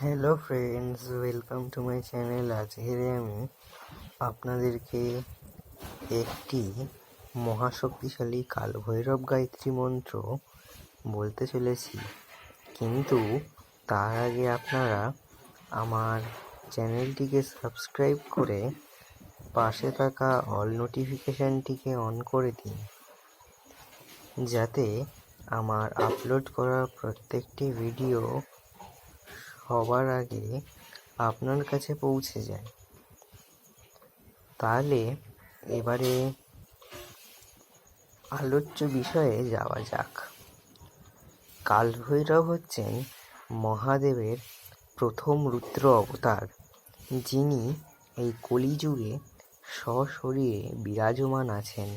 Hello friends welcome to my channel আজকের আমি আপনাদেরকে একটি মহাশক্তিশালী কালভৈরব গায়ত্রী মন্ত্র বলতে চলেছি। কিন্তু তার আগে আপনারা আমার চ্যানেলটিকে সাবস্ক্রাইব করে পাশে থাকা অল নোটিফিকেশানটিকে অন করে দিন। যাতে আমার আপলোড করা প্রত্যেকটি ভিডিও সবার আগে আপনার কাছে পৌঁছে যায় তাহলে এবারে আলোচ্য বিষয়ে যাওয়া যাক। কালভৈরব হচ্ছেন মহাদেবের প্রথম রুদ্র অবতার, যিনি এই কলিযুগে সশরীরে বিরাজমান আছেন।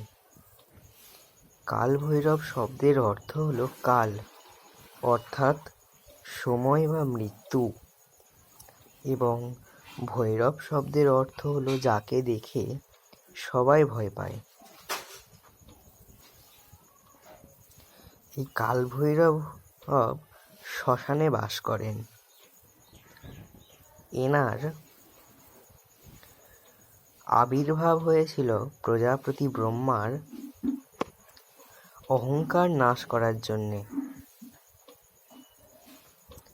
কালভৈরব শব্দের অর্থ হলো কাল, অর্থাৎ সময় বা মৃত্যু। এবং ভৈরব শব্দের অর্থ হলো যাকে দেখে সবাই ভয় পায়। এই কাল কালভৈরব শ্মশানে বাস করেন। এনার আবির্ভাব হয়েছিল প্রজাপতি ব্রহ্মার অহংকার নাশ করার জন্যে।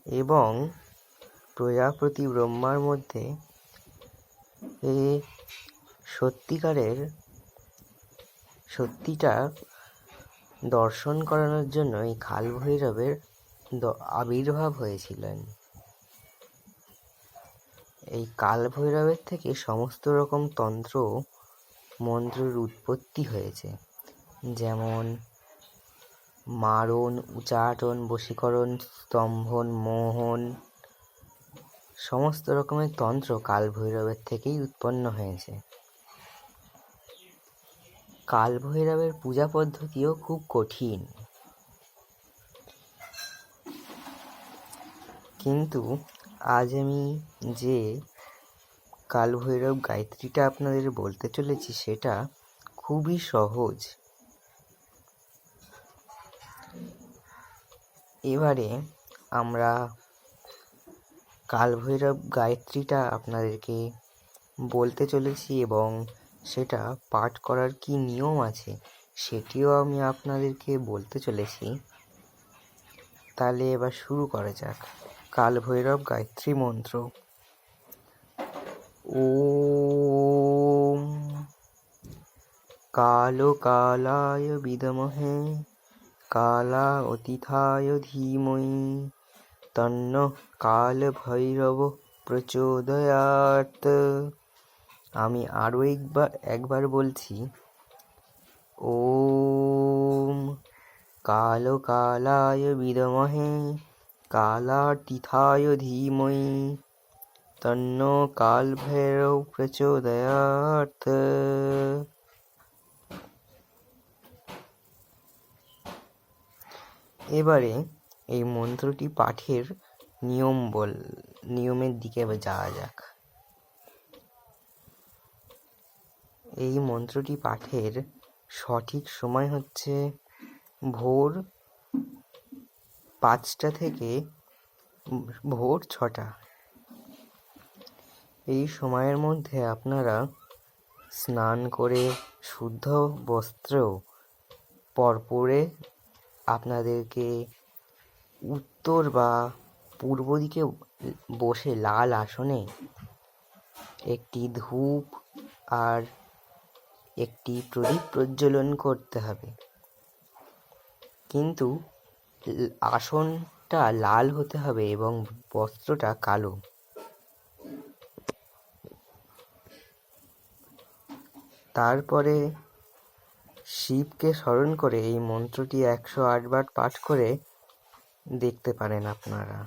এবং প্রজাপতি ব্রহ্মার মধ্যে এ সত্যিকারের সত্যিটা দর্শন করানোর জন্য এই কালভৈরবের আবির্ভাব হয়েছিলেন। এই কালভৈরবের থেকে সমস্ত রকম তন্ত্র মন্ত্রের উৎপত্তি হয়েছে। যেমন মারণ উচ্চাটন বশীকরণ, স্তম্ভন, মোহন, সমস্ত রকমের তন্ত্র কালভৈরবের থেকেই উৎপন্ন হয়েছে। কালভৈরবের পূজা পদ্ধতিও খুব কঠিন। কিন্তু আজ আমি যে কালভৈরব গায়ত্রীটা আপনাদের বলতে চলেছি, সেটা খুবই সহজ। এবারে আমরা কালভৈরব গায়ত্রীটা আপনাদেরকে বলতে চলেছি এবং সেটা পাঠ করার কি নিয়ম আছে সেটিও আমি আপনাদেরকে বলতে চলেছি। তাহলে এবার শুরু করা যাক। কালভৈরব গায়ত্রী মন্ত্র। ওম কালো কালায় বিদমহে কালা অতিথায় ধীমহি তন্নঃ কালভৈরব প্রচোদয়াৎ আমি আরও একবার একবার বলছি, ওম কালো কালায় বিদমহে, কালাতীথায় ধীমহি। তন্ন কালভৈরব প্রচোদয়াৎ। এবারে এই মন্ত্রটি পাঠের নিয়ম বল, নিয়মের দিকে যাওয়া যাক। এই মন্ত্রটি পাঠের সঠিক সময় হচ্ছে ভোর পাঁচটা থেকে ভোর ছটা। এই সময়ের মধ্যে আপনারা স্নান করে শুদ্ধ বস্ত্র পরপরে আপনাদেরকে উত্তর বা পূর্ব দিকে বসে লাল আসনে একটি ধূপ আর একটি প্রদীপ প্রজ্বলন করতে হবে। কিন্তু আসনটা লাল হতে হবে এবং বস্ত্রটা কালো। তারপরে শিবকে স্মরণ করে এই মন্ত্রটি একশো আটবার পাঠ করে দেখতে পারেন আপনারা।